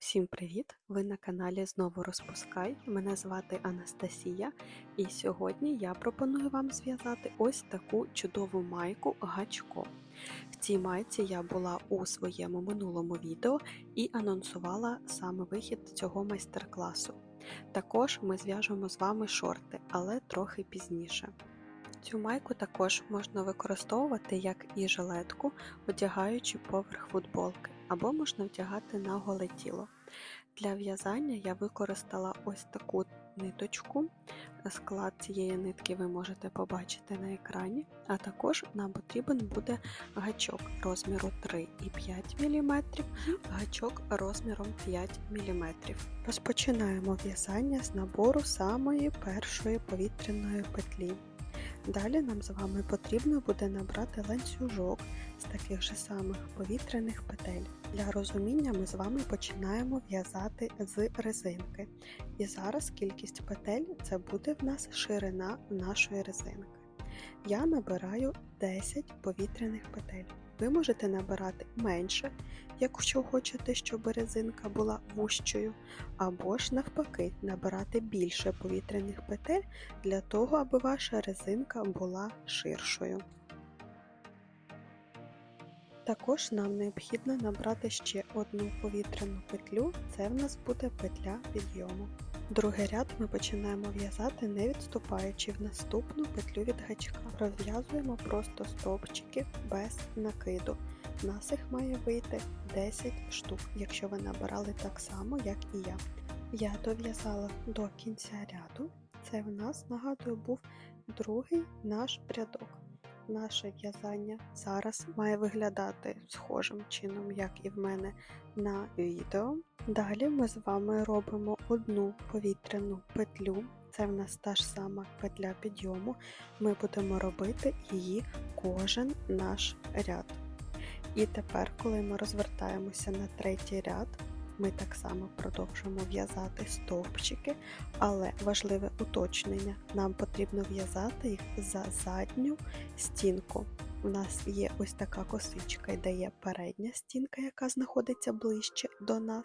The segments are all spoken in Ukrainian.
Всім привіт! Ви на каналі Знову Розпускай. Мене звати Анастасія, і сьогодні я пропоную вам зв'язати ось таку чудову майку гачко. В цій майці я була у своєму минулому відео і анонсувала саме вихід цього майстер-класу. Також ми зв'яжемо з вами шорти, але трохи пізніше. Цю майку також можна використовувати як і жилетку, одягаючи поверх футболки, або можна вдягати на голе тіло. Для в'язання я використала ось таку ниточку. Склад цієї нитки ви можете побачити на екрані, а також нам потрібен буде гачок розміру 3,5 мм, гачок розміром 5 мм. Розпочинаємо в'язання з набору самої першої повітряної петлі. Далі нам з вами потрібно буде набрати ланцюжок з таких же самих повітряних петель. Для розуміння ми з вами починаємо в'язати з резинки. І зараз кількість петель це буде в нас ширина нашої резинки. Я набираю 10 повітряних петель. Ви можете набирати менше, якщо хочете, щоб резинка була вущою, або ж навпаки, набирати більше повітряних петель для того, аби ваша резинка була ширшою. Також нам необхідно набрати ще одну повітряну петлю, це в нас буде петля підйому. Другий ряд ми починаємо в'язати, не відступаючи в наступну петлю від гачка. Розв'язуємо просто стовпчики без накиду. В нас їх має вийти 10 штук, якщо ви набирали так само, як і я. Я дов'язала до кінця ряду. Це в нас, нагадую, був другий наш рядок. Наше в'язання зараз має виглядати схожим чином, як і в мене на відео. Далі ми з вами робимо одну повітряну петлю. Це в нас та ж сама петля підйому. Ми будемо робити її кожен наш ряд. І тепер, коли ми розвертаємося на третій ряд, ми так само продовжуємо в'язати стовпчики, але важливе уточнення: нам потрібно в'язати їх за задню стінку. У нас є ось така косичка, де є передня стінка, яка знаходиться ближче до нас,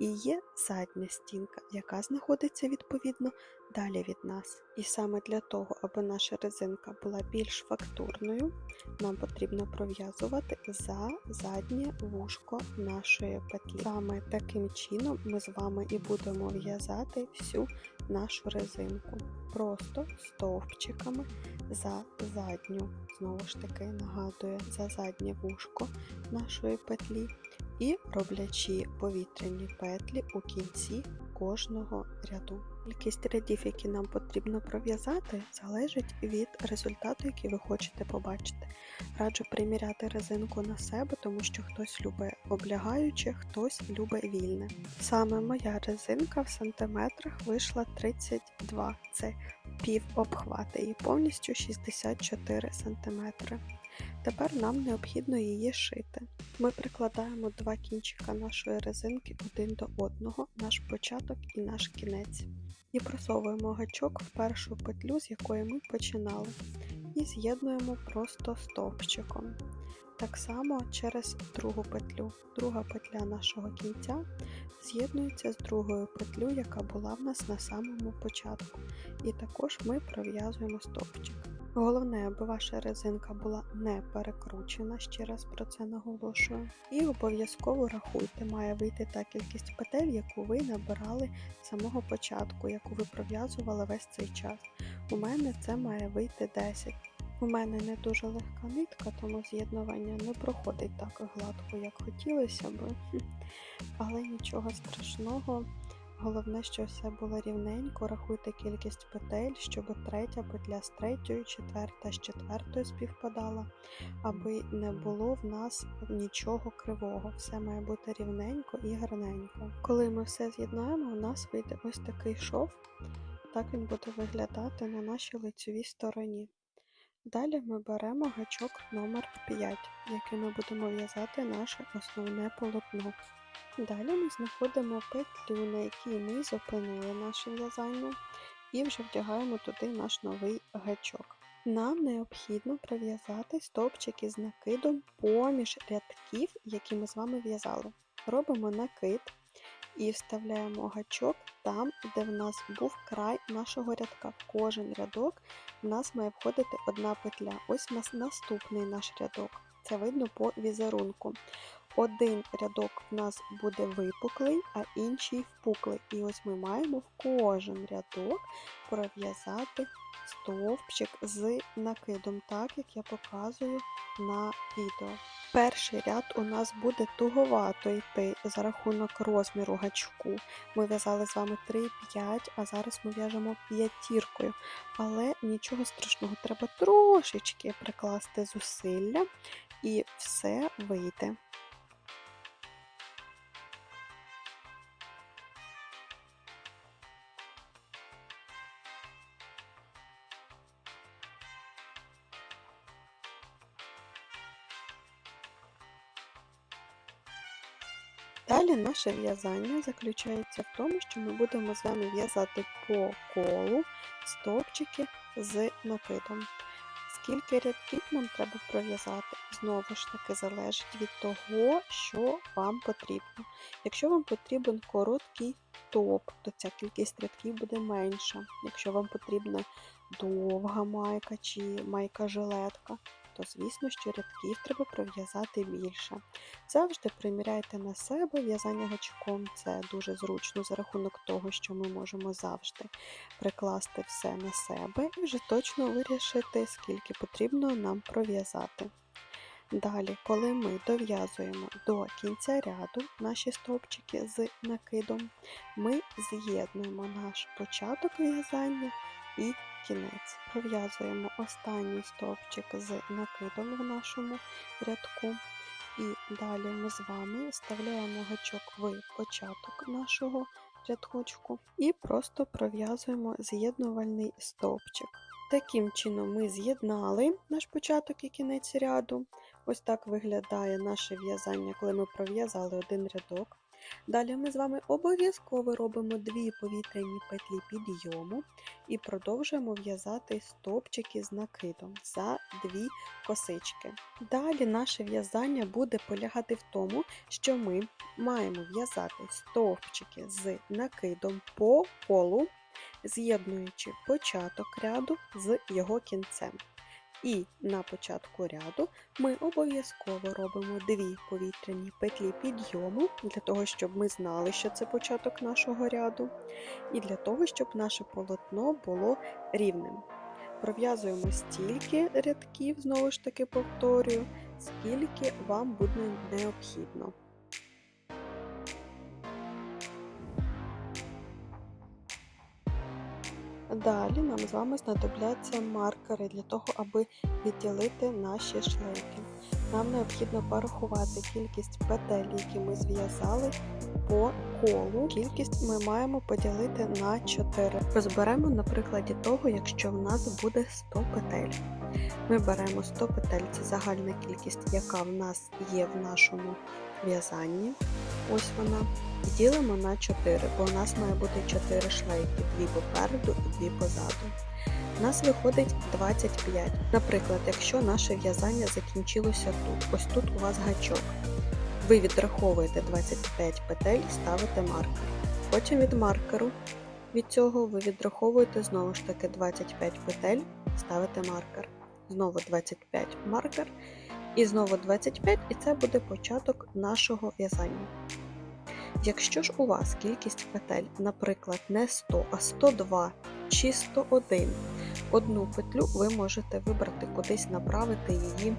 і є задня стінка, яка знаходиться відповідно далі від нас. І саме для того, аби наша резинка була більш фактурною, нам потрібно пров'язувати за заднє вушко нашої петлі. Саме таким чином ми з вами і будемо в'язати всю нашу резинку. Просто стовпчиками за задню, знову ж таки нагадує, за заднє вушко нашої петлі і роблячи повітряні петлі у кінці кожного ряду. Кількість рядів, які нам потрібно пров'язати, залежить від результату, який ви хочете побачити. Раджу приміряти резинку на себе, тому що хтось любить облягаюче, хтось любить вільне. Саме моя резинка в сантиметрах вийшла 32, це пів обхвати і повністю 64 см. Тепер нам необхідно її шити. Ми прикладаємо два кінчика нашої резинки один до одного, наш початок і наш кінець. І просовуємо гачок в першу петлю, з якої ми починали, і з'єднуємо просто стовпчиком. Так само через другу петлю. Друга петля нашого кінця з'єднується з другою петлю, яка була в нас на самому початку. І також ми пров'язуємо стовпчик. Головне, аби ваша резинка була не перекручена, ще раз про це наголошую. І обов'язково рахуйте, має вийти та кількість петель, яку ви набирали з самого початку, яку ви пров'язували весь цей час. У мене це має вийти 10. У мене не дуже легка нитка, тому з'єднування не проходить так гладко, як хотілося б. Але нічого страшного. Головне, що все було рівненько, рахуйте кількість петель, щоб третя петля з третьою, четверта з четвертою співпадала, аби не було в нас нічого кривого. Все має бути рівненько і гарненько. Коли ми все з'єднаємо, у нас вийде ось такий шов. Так він буде виглядати на нашій лицевій стороні. Далі ми беремо гачок номер 5 який ми будемо в'язати наше основне полотно. Далі ми знаходимо петлю, на якій ми зупинили наше в'язання, і вже вдягаємо туди наш новий гачок. Нам необхідно прив'язати стовпчики з накидом поміж рядків, які ми з вами в'язали. Робимо накид і вставляємо гачок там, де в нас був край нашого рядка. Кожен рядок в нас має входити одна петля. Ось у нас наступний наш рядок. Це видно по візерунку. Один рядок в нас буде випуклий, а інший впуклий. І ось ми маємо в кожен рядок пров'язати стовпчик з накидом, так як я показую на відео. Перший ряд у нас буде туговато йти за рахунок розміру гачку. Ми в'язали з вами 3-5, а зараз ми в'яжемо п'ятіркою. Але нічого страшного, треба трошечки прикласти зусилля і все вийде. Далі наше в'язання заключається в тому, що ми будемо з вами в'язати по колу стовпчики з накидом. Скільки рядків нам треба пров'язати, знову ж таки залежить від того, що вам потрібно. Якщо вам потрібен короткий топ, то ця кількість рядків буде менша. Якщо вам потрібна довга майка чи майка-жилетка, то звісно, що рядків треба пров'язати більше. Завжди приміряйте на себе в'язання гачком, це дуже зручно за рахунок того, що ми можемо завжди прикласти все на себе і вже точно вирішити, скільки потрібно нам пров'язати. Далі, коли ми дов'язуємо до кінця ряду наші стовпчики з накидом, ми з'єднуємо наш початок в'язання і кінець. Пров'язуємо останній стовпчик з накидом в нашому рядку. І далі ми з вами вставляємо гачок в початок нашого рядочку і просто пров'язуємо з'єднувальний стовпчик. Таким чином ми з'єднали наш початок і кінець ряду. Ось так виглядає наше в'язання, коли ми пров'язали один рядок. Далі ми з вами обов'язково робимо дві повітряні петлі підйому і продовжуємо в'язати стовпчики з накидом за дві косички. Далі наше в'язання буде полягати в тому, що ми маємо в'язати стовпчики з накидом по колу, з'єднуючи початок ряду з його кінцем. І на початку ряду ми обов'язково робимо дві повітряні петлі підйому, для того, щоб ми знали, що це початок нашого ряду, і для того, щоб наше полотно було рівним. Пров'язуємо стільки рядків, знову ж таки повторюю, скільки вам буде необхідно. Далі нам з вами знадобляться маркери для того, аби відділити наші шлейки. Нам необхідно порахувати кількість петель, які ми зв'язали по колу. Кількість ми маємо поділити на 4. Розберемо на прикладі того, якщо в нас буде 100 петель. Ми беремо 100 петель, це загальна кількість, яка в нас є в нашому в'язанні. Ось вона. І ділимо на 4, бо у нас має бути 4 шлейки, 2 попереду і 2 позаду. У нас виходить 25. Наприклад, якщо наше в'язання закінчилося тут, ось тут у вас гачок. Ви відраховуєте 25 петель, ставите маркер. Потім від маркеру від цього ви відраховуєте знову ж таки 25 петель, ставите маркер. Знову 25 маркер. І знову 25, і це буде початок нашого в'язання. Якщо ж у вас кількість петель, наприклад, не 100, а 102 чи 101, одну петлю ви можете вибрати кудись направити її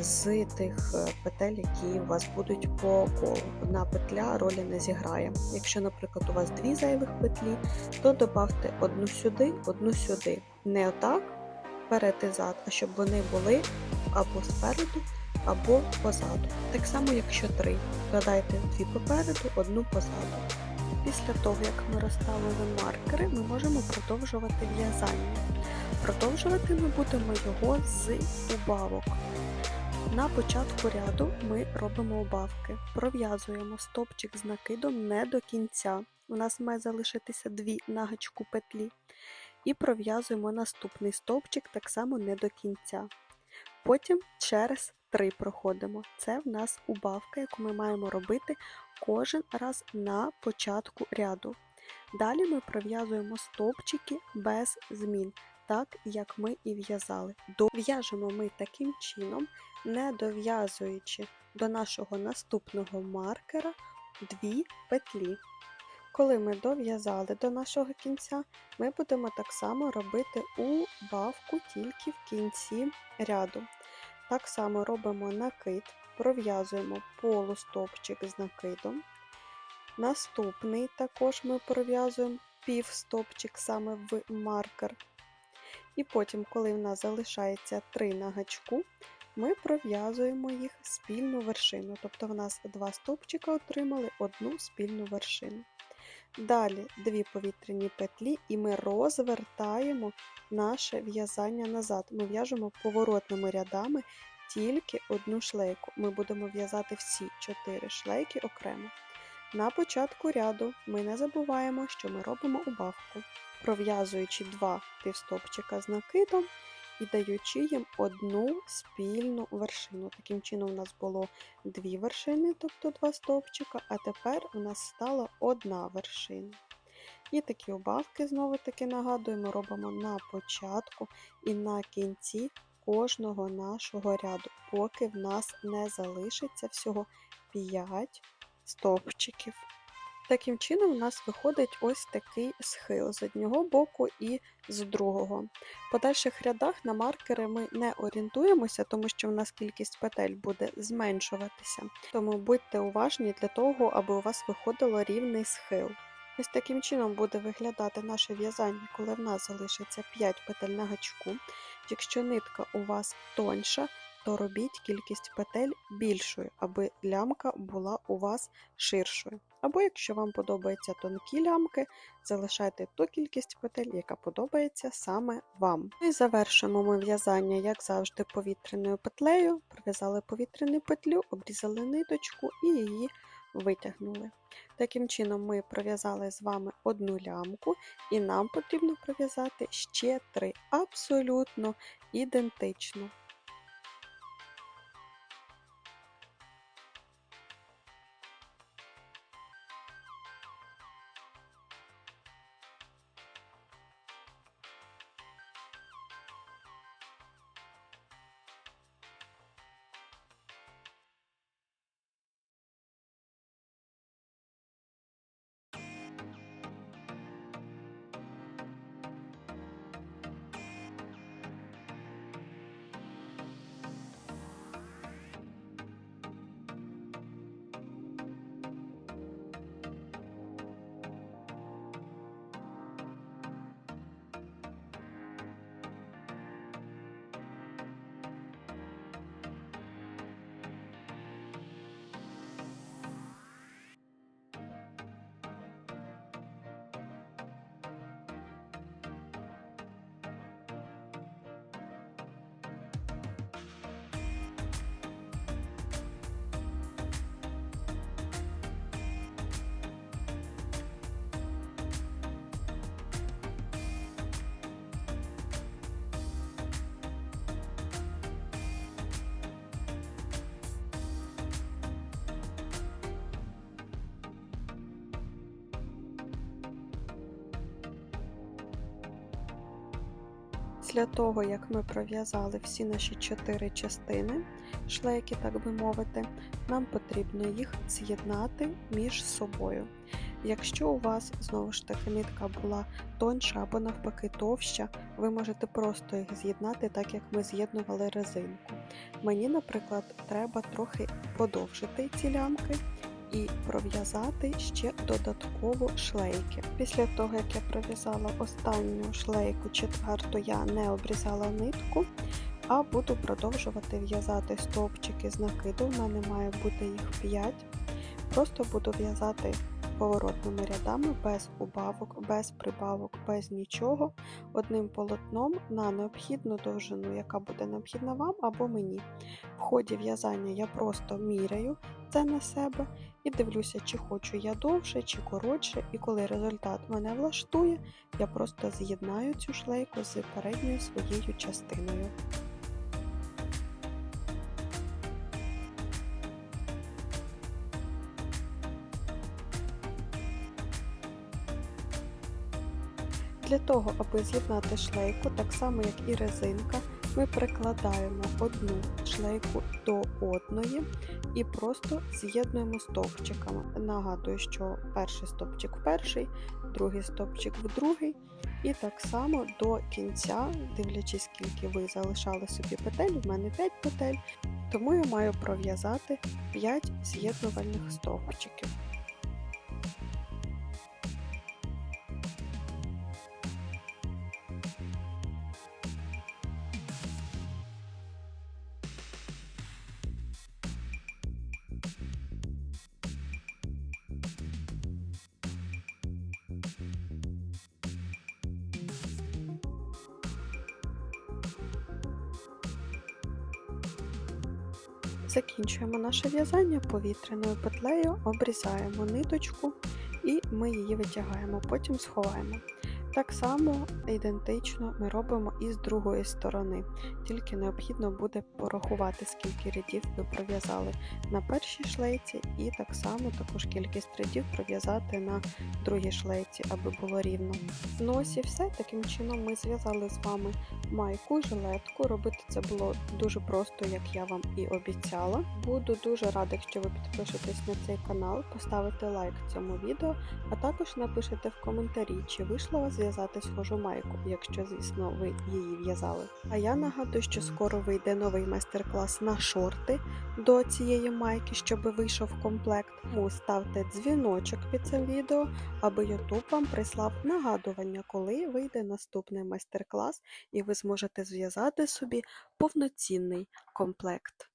з тих е, петель, які у вас будуть по колу. Одна петля ролі не зіграє. Якщо, наприклад, у вас дві зайвих петлі, то додавте одну сюди, одну сюди. Не отак, вперед і зад, а щоб вони були або спереду, або позаду. Так само, якщо три, додайте дві попереду, одну позаду. Після того, як ми розставили маркери, ми можемо продовжувати в'язання. Продовжувати ми будемо його з убавок. На початку ряду ми робимо убавки, пров'язуємо стопчик з накидом не до кінця. У нас має залишитися дві на гачку петлі. І пров'язуємо наступний стовпчик так само не до кінця. Потім через 3 проходимо. Це в нас убавка, яку ми маємо робити кожен раз на початку ряду. Далі ми пров'язуємо стовпчики без змін, так як ми і в'язали. Дов'яжемо ми таким чином, не дов'язуючи до нашого наступного маркера дві петлі. Коли ми дов'язали до нашого кінця, ми будемо так само робити убавку тільки в кінці ряду. Так само робимо накид, пров'язуємо полустовпчик з накидом. Наступний також ми пров'язуємо півстопчик саме в маркер. І потім, коли в нас залишається 3 на гачку, ми пров'язуємо їх спільну вершину. Тобто в нас два стовпчика отримали одну спільну вершину. Далі дві повітряні петлі, і ми розвертаємо наше в'язання назад. Ми в'яжемо поворотними рядами тільки одну шлейку. Ми будемо в'язати всі 4 шлейки окремо. На початку ряду ми не забуваємо, що ми робимо убавку, пров'язуючи два півстопчика з накидом і даючи їм одну спільну вершину. Таким чином, у нас було дві вершини, тобто два стовпчика, а тепер у нас стала одна вершина. І такі убавки, знову таки нагадуємо, робимо на початку і на кінці кожного нашого ряду, поки в нас не залишиться всього 5 стовпчиків. Таким чином, у нас виходить ось такий схил з одного боку і з другого. В подальших рядах на маркери ми не орієнтуємося, тому що в нас кількість петель буде зменшуватися. Тому будьте уважні для того, аби у вас виходило рівний схил. Ось таким чином буде виглядати наше в'язання, коли в нас залишиться 5 петель на гачку. Якщо нитка у вас тоньша, то робіть кількість петель більшою, аби лямка була у вас ширшою. Або, якщо вам подобаються тонкі лямки, залишайте ту кількість петель, яка подобається саме вам. І завершуємо ми в'язання, як завжди, повітряною петлею. Пров'язали повітряну петлю, обрізали ниточку і її витягнули. Таким чином, ми пров'язали з вами одну лямку, і нам потрібно пров'язати ще три абсолютно ідентично. Після того, як ми пров'язали всі наші чотири частини, шлейки, так би мовити, нам потрібно їх з'єднати між собою. Якщо у вас знову ж таки нитка була тонша або навпаки товща, ви можете просто їх з'єднати, так як ми з'єднували резинку. Мені, наприклад, треба трохи подовжити ці лямки і пров'язати ще додатково шлейки. Після того, як я пров'язала останню шлейку четверту, я не обрізала нитку, а буду продовжувати в'язати стовпчики з накиду. У мене має бути їх 5. Просто буду в'язати поворотними рядами, без убавок, без прибавок, без нічого, одним полотном на необхідну довжину, яка буде необхідна вам або мені. В ході в'язання я просто міряю це на себе і дивлюся, чи хочу я довше, чи коротше, і коли результат мене влаштує, я просто з'єднаю цю шлейку з передньою своєю частиною. Для того, аби з'єднати шлейку, так само як і резинка, ми прикладаємо одну шлейку до одної і просто з'єднуємо стовпчиками. Нагадую, що перший стовпчик в перший, другий стовпчик в другий. І так само до кінця, дивлячись, скільки ви залишали собі петель, в мене 5 петель, тому я маю пров'язати 5 з'єднувальних стовпчиків. Закінчуємо наше в'язання повітряною петлею, обрізаємо ниточку і ми її витягаємо, потім сховаємо. Так само ідентично ми робимо і з другої сторони, тільки необхідно буде порахувати, скільки рядів ви пров'язали на першій шлейці, і так само також кількість рядів пров'язати на другій шлейці, аби було рівно. Ну ось і все. Таким чином ми зв'язали з вами майку, жилетку. Робити це було дуже просто, як я вам і обіцяла. Буду дуже рада, якщо ви підпишетесь на цей канал, поставите лайк цьому відео, а також напишете в коментарі, чи вийшло вас зв'язати схожу майку, якщо, звісно, ви її в'язали. А я нагадую, що скоро вийде новий майстер-клас на шорти до цієї майки, щоб вийшов комплект. Тому ставте дзвіночок під цим відео, аби YouTube вам прислав нагадування, коли вийде наступний майстер-клас, і ви зможете зв'язати собі повноцінний комплект.